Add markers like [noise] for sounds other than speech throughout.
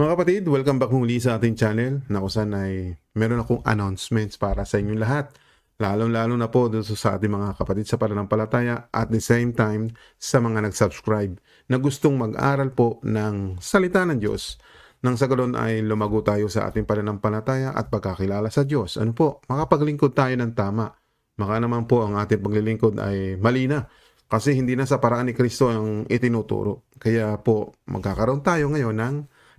Mga kapatid, welcome back muli sa ating channel na ay meron akong announcements para sa inyong lahat. Lalong-lalo na po dito sa ating mga kapatid sa pananampalataya at the same time sa mga nag-subscribe na gustong mag-aral po ng salita ng Diyos. Nang sa ganoon ay lumago tayo sa ating pananampalataya at pagkakilala sa Diyos. Ano po, makapaglingkod tayo ng tama. Maka naman po ang ating paglilingkod ay mali na. Kasi hindi na sa paraan ni Kristo ang itinuturo. Kaya po, magkakaroon tayo ngayon ng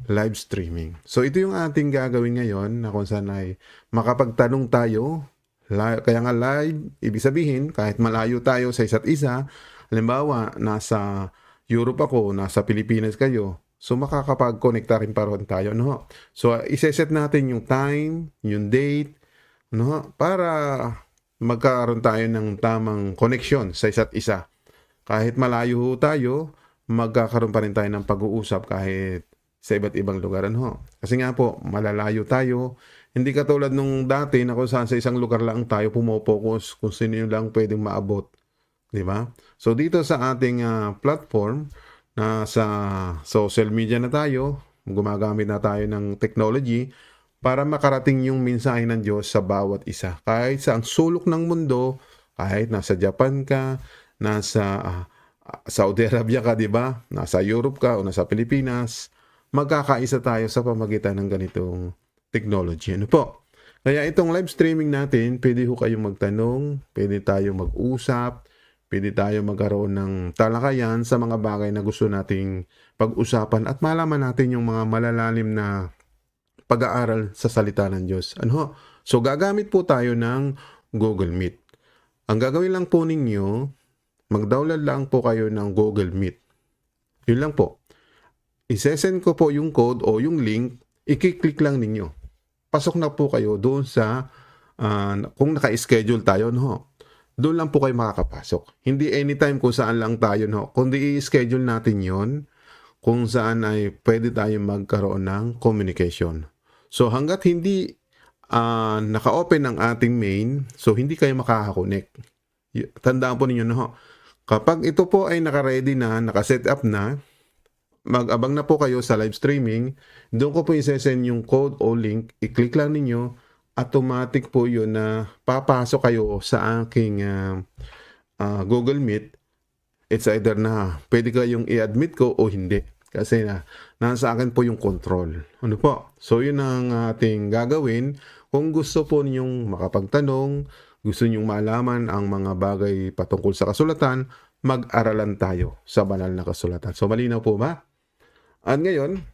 live streaming. So ito yung ating gagawin ngayon na kung saan ay makapagtanong tayo. Kaya nga live, ibig sabihin, kahit malayo tayo sa isa't isa, halimbawa, nasa Europe ako, nasa Pilipinas kayo, so makakapag-connecta rin pa tayo. No? So iseset natin yung time, yung date, no? para magkaroon tayo ng tamang connection sa isa't isa. Kahit malayo tayo, magkakaroon pa rin tayo ng pag-uusap kahit sa iba't ibang lugar. Ano? Kasi nga po, malalayo tayo. Hindi katulad nung dati na kung saan sa isang lugar lang tayo pumopokus kung sino lang pwedeng maabot. Di ba? So dito sa ating ah, platform, na sa social media na tayo, gumagamit na tayo ng technology para makarating yung mensahe ng Diyos sa bawat isa. Kahit sa ang sulok ng mundo, kahit nasa Japan ka, nasa ah, Saudi [laughs] Arabia ka, di ba? Nasa Europe ka o nasa Pilipinas, magkakaisa tayo sa pamagitan ng ganitong technology. Ano po? Kaya itong live streaming natin, pwede ho kayong magtanong, pwede tayong mag-usap, pwede tayo magkaroon ng talakayan sa mga bagay na gusto nating pag-usapan at malaman natin yung mga malalalim na pag-aaral sa salita ng Diyos. Ano ho? So gagamit po tayo ng Google Meet. Ang gagawin lang po ninyo, mag-download lang po kayo ng Google Meet. Yun lang po. Isesend ko po yung code o yung link, i-click lang ninyo. Pasok na po kayo doon sa, ah, kung naka-schedule tayo, no? Doon lang po kayo makakapasok. Hindi anytime kung saan lang tayo, no? Kundi i-schedule natin yon kung saan ay pwede tayong magkaroon ng communication. So hanggat hindi ah, naka-open ang ating main, so hindi kayo makakakonect. Y- Tandaan po ninyo, no? Kapag ito po ay naka-ready na, naka-set up na, mag-abang na po kayo sa live streaming, doon ko po isesend yung code o link, i-click lang ninyo, automatic po yun na papasok kayo sa aking ah, ah, Google Meet. It's either na pwede kayong i-admit ko o hindi. Kasi na, nasa akin po yung control. Ano po? So yun ang ating gagawin. Kung gusto po ninyong makapagtanong, gusto ninyong malaman ang mga bagay patungkol sa kasulatan, mag-aralan tayo sa banal na kasulatan. So malinaw po ba? At ngayon,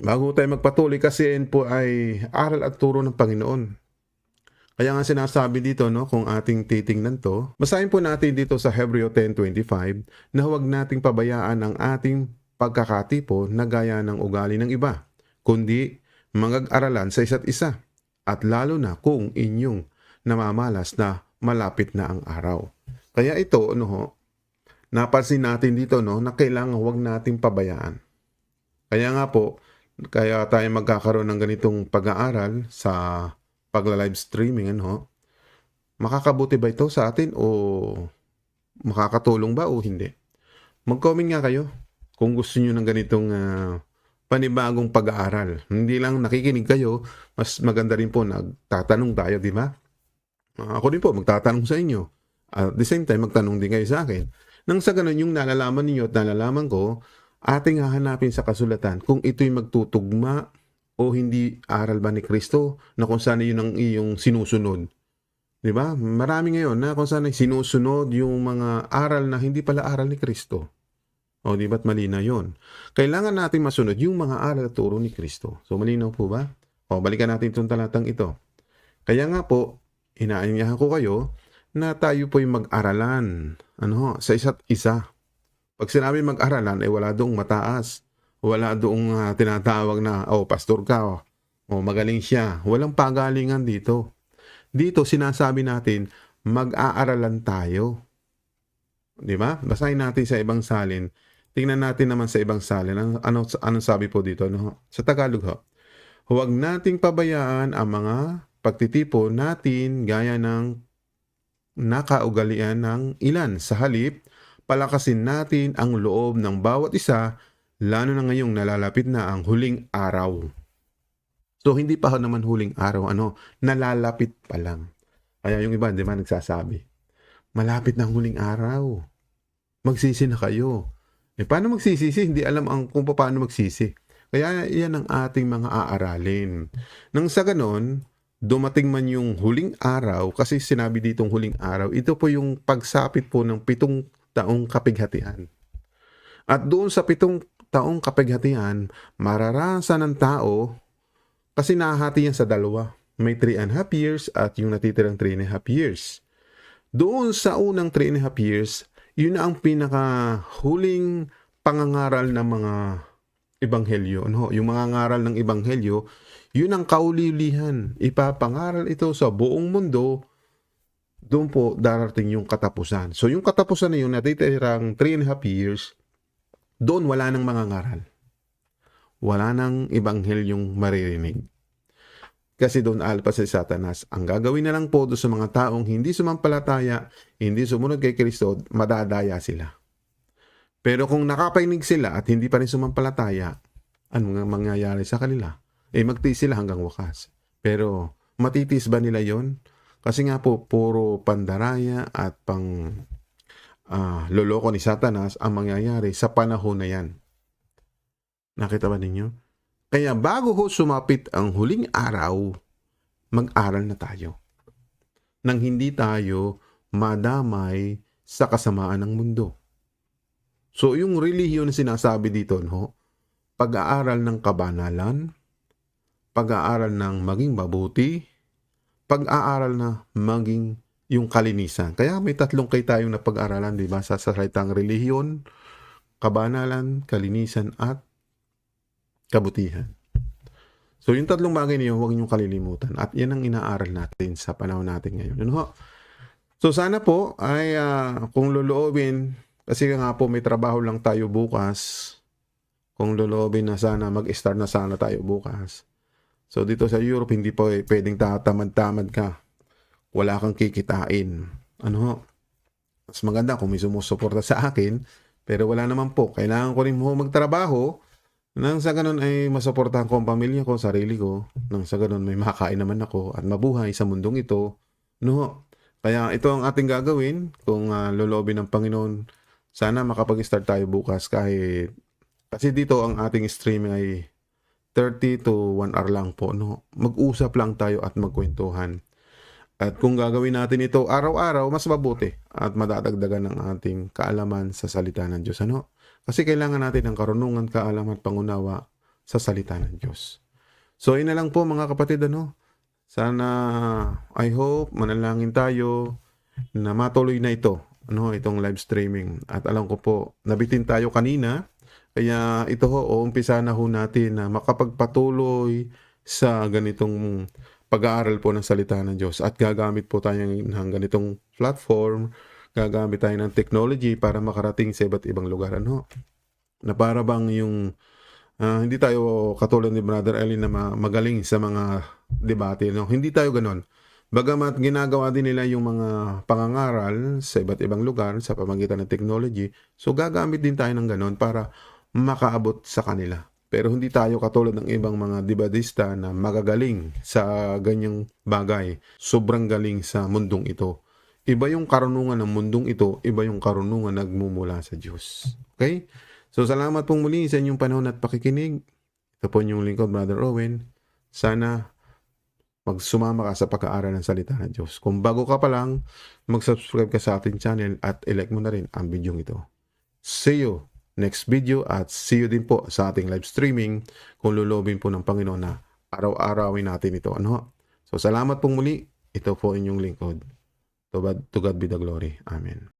bago tayo magpatuloy kasi yan po ay aral at turo ng Panginoon. Kaya nga sinasabi dito, no, kung ating titingnan to, basahin po natin dito sa Hebreo 10.25 na huwag nating pabayaan ang ating pagkakatipo na gaya ng ugali ng iba, kundi magag-aralan sa isa't isa, at lalo na kung inyong namamalas na malapit na ang araw. Kaya ito, ho, napansin natin dito, no, na kailangan huwag nating pabayaan. Kaya nga po, kaya tayo magkakaroon ng ganitong pag-aaral sa pagla-live streaming, ano, makakabuti ba ito sa atin o makakatulong ba o hindi? Mag-comment nga kayo kung gusto niyo ng ganitong ah, panibagong pag-aaral. Hindi lang nakikinig kayo, mas maganda rin po nagtatanong tayo, di ba? Ah, ako din po, magtatanong sa inyo. At the same time, magtanong din kayo sa akin. Nang sa ganun, yung nalalaman ninyo at nalalaman ko, ating hahanapin sa kasulatan kung ito'y magtutugma o hindi aral ba ni Kristo na kung saan yun ang iyong sinusunod. Di ba? Marami ngayon na kung saan sinusunod yung mga aral na hindi pala aral ni Kristo. O di ba't mali na yun? Kailangan natin masunod yung mga aral at turo ni Kristo. So malinaw po ba? O balikan natin itong talatang ito. Kaya nga po, inaanyahan ko kayo na tayo po'y mag-aralan ano, sa isa't isa. Pag sinabi mag-aralan, ay wala doong mataas. Wala doong ah, tinatawag na, oh, pastor ka, oh, oh, magaling siya. Walang pagalingan dito. Dito, sinasabi natin, mag-aaralan tayo. Di ba? Basahin natin sa ibang salin. Tingnan natin naman sa ibang salin. Ano, ano, anong sabi po dito? No? Sa Tagalog ho. Huwag nating pabayaan ang mga pagtitipo natin gaya ng nakaugalian ng ilan. Sa halip, palakasin natin ang loob ng bawat isa Lalo na ngayong nalalapit na ang huling araw. So hindi pa naman huling araw, ano, nalalapit pa lang. Kaya yung iba, di ba, nagsasabi, malapit na ang huling araw. Magsisi na kayo. Eh, paano magsisisi? Hindi alam ang kung paano magsisi. Kaya yan ang ating mga aaralin. Nang sa ganon, dumating man yung huling araw, kasi sinabi ditong huling araw, ito po yung pagsapit po ng pitong taong kapighatian. At doon sa pitong taong kapighatian, mararanasan ng tao, kasi nahahati yan sa dalawa. May 3 and a half years at yung natitirang 3 and a half years. Doon sa unang 3 and a half years, yun na ang pinaka huling pangangaral ng mga ebanghelyo. Ano? Yung mga ngaral ng ebanghelyo, yun ang kaulilihan. Ipapangaral ito sa buong mundo, doon po darating yung katapusan. So yung katapusan na yun, natitirang 3 and a half years, doon wala nang mga ngaral. Wala nang ebanghelyong maririnig. Kasi doon alpas si Satanas. Ang gagawin na lang po doon sa mga taong hindi sumampalataya, hindi sumunod kay Kristo, madadaya sila. Pero kung nakapainig sila at hindi pa rin sumampalataya, ano nga mangyayari sa kanila? Eh magtiis sila hanggang wakas. Pero matitis ba nila yon? Kasi nga po, puro pandaraya at pang ah, loloko ni Satanas ang mangyayari sa panahon na yan. Nakita ba ninyo? Kaya bago ho sumapit ang huling araw, mag-aral na tayo. Nang hindi tayo madamay sa kasamaan ng mundo. So yung relihiyon na sinasabi dito, no? pag-aaral ng kabanalan, pag-aaral ng maging mabuti, pag-aaral na maging yung kalinisan. Kaya may tatlong kay tayong napag-aralan, di ba? Sa salitang relihiyon, kabanalan, kalinisan, at kabutihan. So, yung tatlong bagay niyo, huwag niyong kalilimutan. At yan ang inaaral natin sa panahon natin ngayon. Ano ho? So, sana po ay ah, kung loloobin, kasi nga po may trabaho lang tayo bukas, kung loloobin na sana, mag-start na sana tayo bukas. So, dito sa Europe, hindi po eh, pwedeng tatamad-tamad ka. Wala kang kikitain. Ano? Mas maganda kung may sumusuporta sa akin, pero wala naman po. Kailangan ko rin mo magtrabaho nang sa ganun ay masuportahan ko ang pamilya ko, sarili ko. Nang sa ganun may makakain naman ako at mabuhay sa mundong ito. No. Kaya ito ang ating gagawin kung uh, lolobin ng Panginoon. Sana makapag-start tayo bukas kahit kasi dito ang ating streaming ay 30 to 1 hour lang po. No? Mag-usap lang tayo at magkwentuhan. At kung gagawin natin ito araw-araw, mas mabuti at madadagdagan ng ating kaalaman sa salita ng Diyos. Ano? Kasi kailangan natin ng karunungan, kaalaman at pangunawa sa salita ng Diyos. So, yun na lang po mga kapatid. Ano? Sana, I hope, manalangin tayo na matuloy na ito. Ano, itong live streaming. At alam ko po, nabitin tayo kanina. Kaya ito ho, uumpisa na ho natin na makapagpatuloy sa ganitong pag-aaral po ng salita ng Diyos. At gagamit po tayo ng ganitong platform gagamit tayo ng technology para makarating sa iba't ibang lugar. Ano? Na para bang yung ah, hindi tayo katulad ni Brother Ellie na ma- magaling sa mga debate. No? Hindi tayo ganon. Bagamat ginagawa din nila yung mga pangangaral sa iba't ibang lugar sa pamagitan ng technology, so gagamit din tayo ng ganon para makaabot sa kanila. Pero hindi tayo katulad ng ibang mga debadista na magagaling sa ganyang bagay. Sobrang galing sa mundong ito. Iba yung karunungan ng mundong ito, iba yung karunungan nagmumula sa Diyos. Okay? So salamat pong muli sa inyong panahon at pakikinig. Ito po yung lingkod, Brother Owen. Sana magsumama ka sa pag-aaral ng salita ng Diyos. Kung bago ka pa lang, mag-subscribe ka sa ating channel at i-like mo na rin ang video ito. See you next video at see you din po sa ating live streaming kung lulobin po ng Panginoon na araw-arawin natin ito. Ano? So salamat pong muli. Ito po inyong lingkod. To God, to God be the glory. Amen.